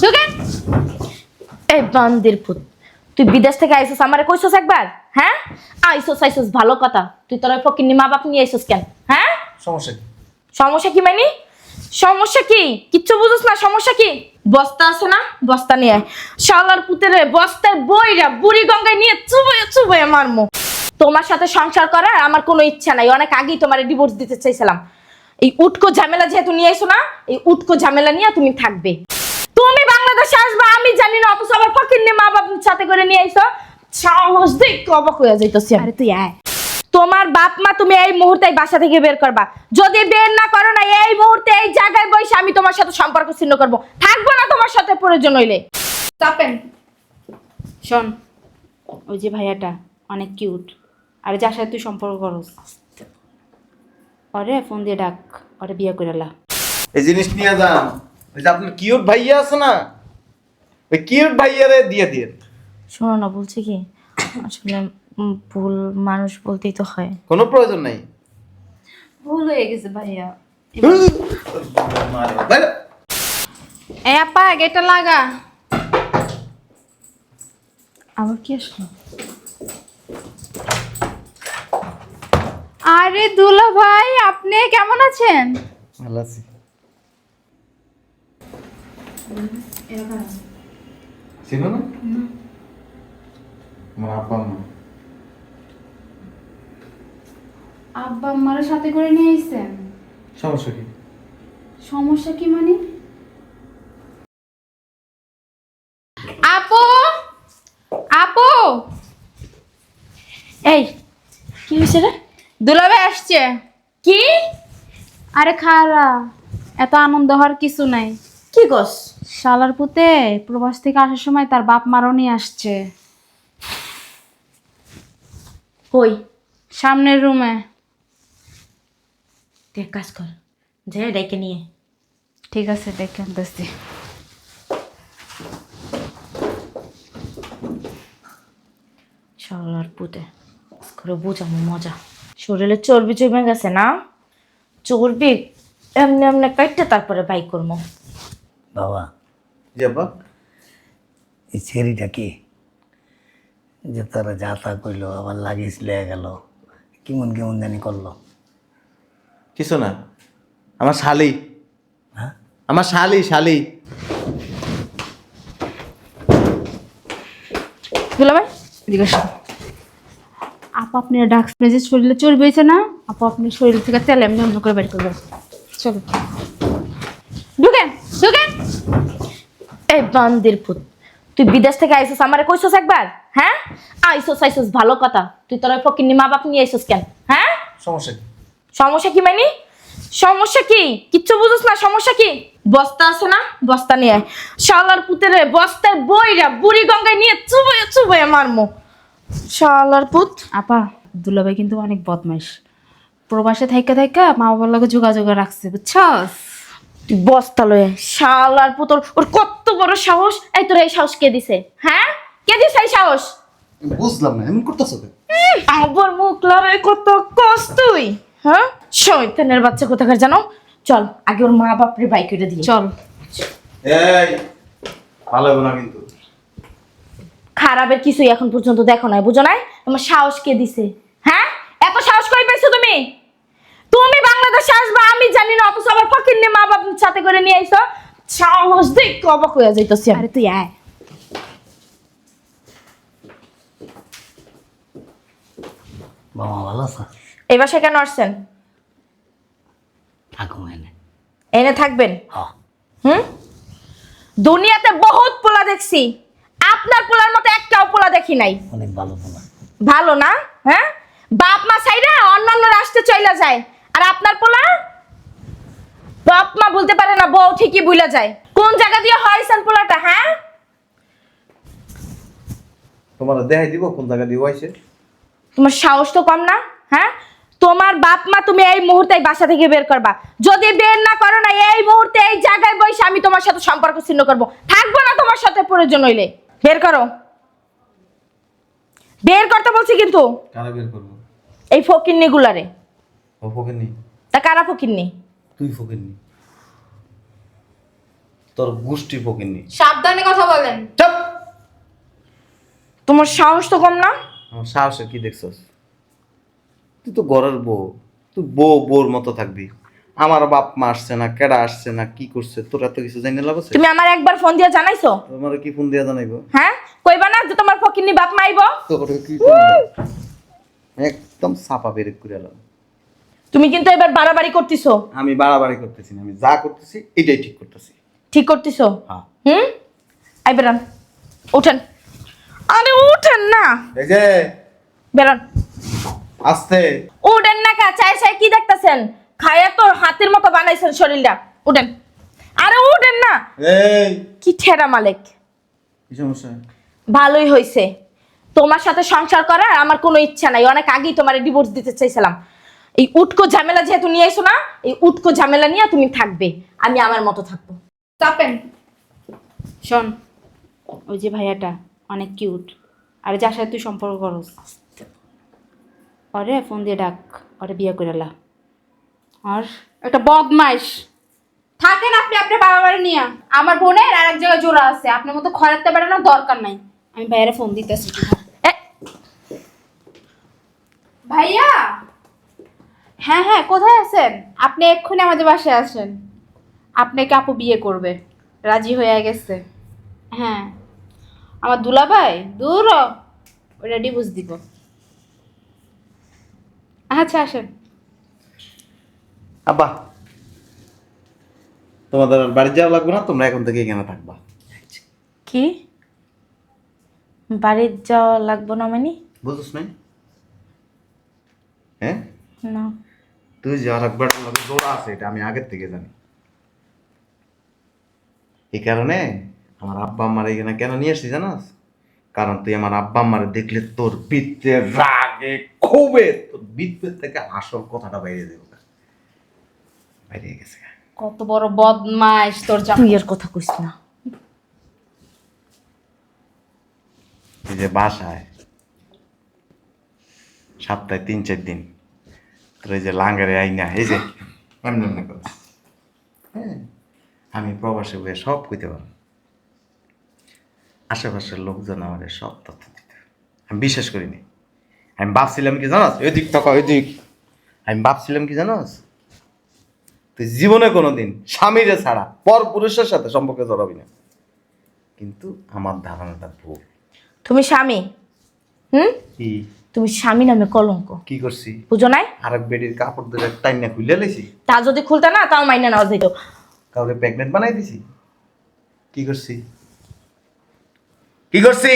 ঢুকেন এই বান্দির পুত তুই বিদেশ থেকে আইসস আমারে কইছস একবার হ্যাঁ? আইসস আইসস ভালো কথা। তুই তোর মা বাপ নিয়ে আইসস কেন হ্যাঁ? সমস্যা কি? সমস্যা কি মানে? সমস্যা কি? কিচ্ছু বুঝছ না সমস্যা কি? বস্তা আছে না? বস্তা নিয়ে শালার পুতেরে বস্তায় বইরা বুড়ি গঙ্গায় নিয়ে চুবয়ে চুবয়ে মারমো। তোমার সাথে সংসার করার আমার কোনো ইচ্ছা নাই। অনেক আগেই তোমার ডিভোর্স দিতে চাইছিলাম। এই উটকো ঝামেলা যেহেতু নিয়ে এসো না এই উটকো ঝামেলা নিয়ে তুমি থাকবে। তুমি বাংলাদেশে আসবে আমি জানি না অথচ আবার ফকির নিয়ে মা বাপ সাথে করে নিয়ে আইসো সাহস দেখ অবাক হয়ে যাইতেছি আরে তুই আয়। তোমার বাপ মা তুমি এই মুহূর্তে বাসা থেকে বের করবা। যদি বের না করো না এই মুহূর্তে এই জায়গায় বসে আমি তোমার সাথে সম্পর্ক ছিন্ন করব। থাকব না তোমার সাথে প্রয়োজন হইলে। চাপেন। শোন ওই যে ভাইয়াটা অনেক কিউট আর যার সাথে তুই সম্পর্ক করস। অরে ফোন দিয়ে ডাক ওরে বিয়ে করে এই জিনিস নিয়ে যান। ওই যে আপনার কিউট ভাইয়া আছে না? ওই কিউট ভাইয়ারে দিয়ে দিয়ে শোনো না বলছি কি? আসলে উম, ভুল মানুষ বলতেই তো হয়। কোনো প্রয়োজন নাই। ভুল হয়ে গেছে ভাইয়া। বাইরে। এ আপা গেটটা লাগা। আবার কি আসলো? আরে দুলা ভাই আপনি কেমন আছেন? ভালো আছি। ছিল না আমার আব্বা আম্মা। আব্বা আম্মার সাথে করে নিয়ে আইছেন? সমস্যা কি? সমস্যা কি মানে? আপু! আপু! এই কি হয়েছে রে? দুলাভাই আসছে। কি? আরে খারা এত আনন্দ হওয়ার কিছু নাই। কি গস শালার পুতে প্রবাস থেকে আসার সময় তার বাপ মারও নিয়ে আসছে। কই? সামনের রুমে। তুই এক কাজ কর যে ডেকে নিয়ে। ঠিক আছে দেখে আনতেছি। শালার পুতে করে বুঝামো মজা। শরীরে চর্বি জমে গেছে না? চর্বি এমনি এমনি কাটতে তারপরে বাইক করব বাবা জি আব্বা এই ছেড়িটা কি? যে তারা যা তা করল আবার লাগিয়েছ লেগে গেল। কেমন কেমন জানি করল। কিছু না। আমার শালি। হ্যাঁ? আমার শালি শালি। দুলাভাই এদিকে আসো। আপু আপনি ডাকছেন যে শরীরে চর্বি হয়েছে না আপু আপনি শরীর থেকে তেল এমনি অন্য করে বের করবেন চলো ঢুকেন ঢুকেন এই বান্দির পুত তুই বিদেশ থেকে আইসস আমারে কইছস একবার? হ্যাঁ? আইসস আইসস ভালো কথা। তুই তোর ফকিনি মা বাপ নিয়ে আইসস কেন? হ্যাঁ? সমস্যা কি? সমস্যা কি মানে? সমস্যা কি? কিচ্ছু বুঝছ না সমস্যা কি? বস্তা আছে না? বস্তা নিয়ে শালার পুতেরে বস্তায় বইরা বুড়ি গঙ্গায় নিয়ে চুবয়ে চুবয়ে মারমো। শালার পুত। আপা দুলাভাই কিন্তু অনেক বদমাইশ। প্রবাসে থাইকা থাইকা মা বাবার লগে যোগাযোগ রাখছে বুঝছস? তুই বস্তা লয়ে শালার পুতর ওর কত বড় সাহস? এই তোর এই সাহস কে দিছে? হ্যাঁ? কে দিছে এই সাহস? বুঝলাম না এমন করতেছো তো আবার মুখ লড়াই কত কষ্ট তুই হ্যাঁ? শয়তানের বাচ্চা কোথাকার জানো? চল আগে ওর মা বাপরে বাইক করে দিই চল। এই ভালো হবে না কিন্তু। খারাপের কিছুই এখন পর্যন্ত দেখো নাই বুঝো নাই? তোমার সাহস কে দিছে হ্যাঁ এত সাহস কই পাইছো তুমি আসবা আমি জানি না অথচ আবার ফকির নিয়ে মা বাপ সাথে করে নিয়ে আইছো সাহস দেখ অবাক হয়ে যাইতেছি আরে তুই আয়। বাবা ভালো আছে? এই বাসায় কেন আসছেন? থাকুন এনে এনে থাকবেন? হ হুম? দুনিয়াতে বহুত পোলা দেখছি। আপনার পোলার মতো একটাও পোলা দেখি নাই। অনেক ভালো বলা ভালো না? হ্যাঁ? বাপ মা চাইরা অন্যান্য রাষ্ট্রে চইলা যায়। আর আপনার পোলা? বাপ মা বলতে পারে না বউ ঠিকই ভুলে যায়। কোন জায়গা দিয়ে হয়েছেন পোলাটা হ্যাঁ? তোমার দেখাই দিব কোন জায়গা দিব আইছে তোমার সাহস তো কম না হ্যাঁ? তোমার বাপ মা তুমি এই মুহূর্তে বাসা থেকে বের করবা। যদি বের না করো না এই মুহূর্তে এই জায়গায় বসে আমি তোমার সাথে সম্পর্ক ছিন্ন করব। থাকব না তোমার সাথে প্রয়োজন হইলে। বের করো। বের করতে বলছি কিন্তু। কারা বের করব? এই ফকিন্নি গুলারে ও ফকিরনি। তা কারা ফকিন্নি তুই ফকিরনি। তোর গোষ্ঠী ফকিনি সাবধানে কথা বলেন। চাপ। তোমার সাহস তো কম না? আমার সাহসে কি দেখছস? তুই তো ঘরের বউ। তুই বউ বউর মতো থাকবি। আমার বাপ মা আসছে না কেডা আসছে না কি করছে তোর এত কিছু জানি লাভ আছে? তুমি আমার একবার ফোন দিয়ে জানাইছো? তোমার কি ফোন দিয়া জানাইবো? হ্যাঁ? কইবা না যে তোমার ফকিন্নি বাপ মাইব তোর কি একদম সাপা বেরে করে এলাম তুমি কিন্তু এবার বাড়াবাড়ি করতেছো। আমি বাড়াবাড়ি করতেছি না আমি যা করতেছি এটাই ঠিক করতেছি। ঠিক করতেছো? হ্যাঁ। হুম? আই বেরান উঠেন। আরে উঠেন না। এই যে বেরান আস্তে। উঠেন না কা চাই চাই কি দেখতেছেন? খায়া তো হাতের মতো বানাইছেন শরীরটা। উঠেন। আরে উঠেন না। এই। কি ঠেরা মালিক। কি সমস্যা? ভালোই হয়েছে তোমার সাথে সংসার করার আমার কোনো ইচ্ছা নাই। অনেক আগেই তোমার ডিভোর্স দিতে চাইছিলাম। এই উটকো ঝামেলা যেহেতু নিয়ে এসো না এই উটকো ঝামেলা নিয়ে তুমি থাকবে। আমি আমার মতো থাকব। চাপেন। শোন ওই যে ভাইয়াটা অনেক কিউট আর যার সাথে তুই সম্পর্ক করস। অরে ফোন দিয়ে ডাক অরে বিয়ে করে লা। আর একটা বদমাইশ। থাকেন আপনি আপনার বাবা বাড়ি নিয়ে। আমার বোনের আর এক জায়গায় জোড়া আছে। আপনার মতো খরাতে বেড়ানোর দরকার নাই। আমি ভাইয়ারে ফোন দিতেছি। ভাইয়া! হ্যাঁ হ্যাঁ কোথায় আছেন? আপনি এক্ষুনি আমাদের বাসায় আসেন। আপনাকে আপু বিয়ে করবে? রাজি হয়ে গেছে। হ্যাঁ। আমার দুলাভাই? দূর। ওটা ডিভোর্স দিব। আচ্ছা আসেন। আব্বা তোমাদের আর বাড়ি যাওয়া লাগবে না? তোমরা এখন থেকে এখানে থাকবা। কি? বাড়ির যাওয়া লাগবো না মানে? বুঝছিস নাই? হ্যাঁ? না। তুই যে আর একবার জোড়া আছে এটা আমি আগের থেকে জানি। এই কারণে আমার আব্বা আম্মার এখানে কেন নিয়ে আসছি জানাস? কারণ তুই আমার আব্বা আম্মার দেখলে তোর বিত্তে রাগে ক্ষোভে তোর বিত্তের থেকে আসল কথাটা বাইরে দেবো বাইরে গেছে। কত বড় বদমাইশ তোর যা তুই এর কথা কইস না। এই যে বাসায় সপ্তাহে তিন চার দিন। তোর এই যে লাঙ্গারে আইনা এই যে এমনি এমনি করে হ্যাঁ আমি প্রবাসে বয়ে সব কইতে পারব। আশেপাশের লোকজন আমাদের সব তথ্য দিত আমি বিশ্বাস করিনি। আমি ভাবছিলাম কি জানাস? এদিক তক এদিক। আমি ভাবছিলাম কি জানাস? তুই জীবনে কোনো দিন স্বামীরে ছাড়া পর পুরুষের সাথে সম্পর্কে জড়াবি না। কিন্তু আমার ধারণাটা ভুল। তুমি স্বামী? হুম? কি? তুমি স্বামী নামে কলঙ্ক। কি করছি? বুঝো নাই? আরেক বেডির কাপড় ধরে টাইনা খুলে লেছি। তা যদি খুলতে না তাও মাইনে নেওয়া যেত কাউকে প্রেগনেন্ট বানাই দিছি। কি করছি? কি করছি?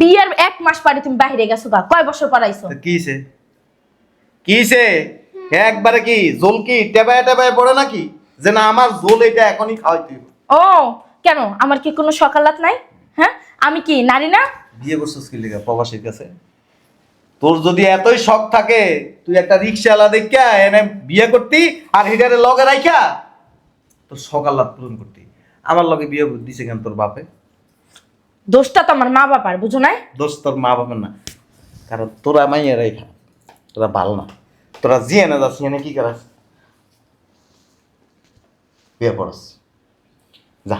বিয়ের এক মাস পরে তুমি বাইরে গেছো গা কয় বছর পড়াইছো তো কি হইছে? কি হইছে? একবারে কি জোল কি টেবায় টেবায় পড়ে নাকি? যে না আমার জোল এটা এখনই খাওয়াইতে। ও কেন? আমার কি কোনো সকালাত নাই? হ্যাঁ? আমি কি নারী না? বিয়ে করছিস কি লিগা? প্রবাসীর কাছে? তোর যদি এতই শখ থাকে তুই একটা রিক্সাওয়ালা দেখা এনে বিয়ে করতি আর হিটারে লগে রাইখা তোর সকাল পূরণ করতি। আমার লগে বিয়ে দিছে কেন তোর বাপে? দোষটা তো আমার মা বাবার বুঝো নাই? দোষ তোর মা বাবার না। কারণ তোরা মাইয়ারাই খা তোরা ভালো না। তোরা জিয়ে না যাচ্ছি এনে কি করাস? বিয়ে পড়াস। যা।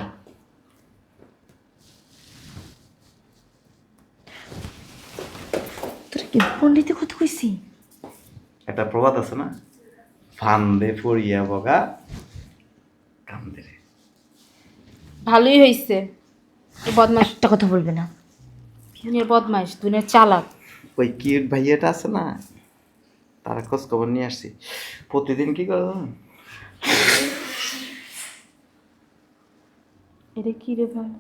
তোর কি পন্ডিতে কথা কইছি? একটা প্রবাদ আছে না? ফান্দে পড়িয়া বগা কান্দে ভালোই হয়েছে বদমাইশ একটা কথা বলবে না। দুনিয়ার বদমাইশ দুনিয়ার চালাক। ওই কিউট ভাইয়াটা আছে না? তার খোঁজ খবর নিয়ে আসছি। প্রতিদিন কি করে এটা কি রে ভাই?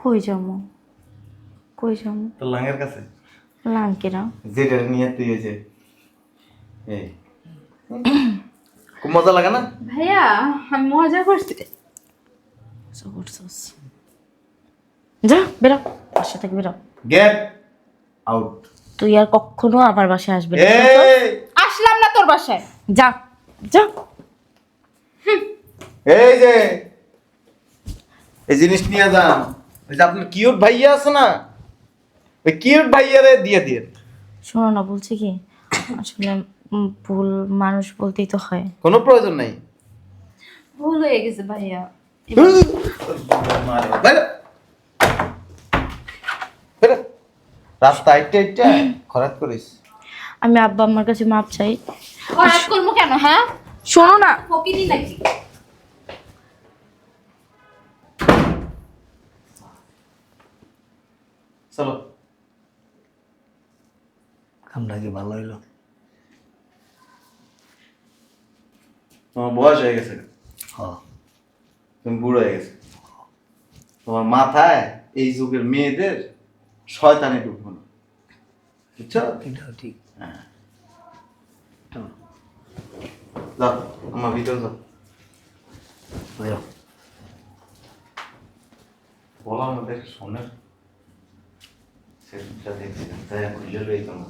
কই যাব? কই যাব তোর লাঙের কাছে? যেটা নিয়ে তুই এই যে এই। খুব মজা লাগে না? ভাইয়া আমি মজা করছি। যা বেরো বাসা থেকে বেরো। গেট আউট তুই আর কখনো আমার বাসায় আসবে না। আসলাম না তোর বাসায়। যা যা। এই যে এই জিনিস নিয়ে যান। ওই যে আপনার কিউট ভাইয়া আছে না? ওই কিউট ভাইয়ারে দিয়ে দিয়ে। শোনো না বলছি কি? আসলে উম, ভুল মানুষ বলতেই তো হয়। কোনো প্রয়োজন নাই। ভুল হয়ে গেছে ভাইয়া। বাইরে। রাস্তা আইটে আইটে খরাত করিস। আমি আব্বা আমার কাছে মাপ চাই। খরাজ করব কেন হ্যাঁ? শোনো না। ফকিরি নাকি? চলো। কি ভালো হইল। তোমার বয়স হয়ে গেছে? তুমি বুড়ো হয়ে গেছে? তোমার মাথায় এই যুগের মেয়েদের শয়তানি ঢুকবো না বুঝছ? এটাও ঠিক। হ্যাঁ। যাও আমার ভিতরে যাও। বুঝো বলো আমাদের শোনের সেটা দেখছিলাম তাই খুঁজে লই তোমার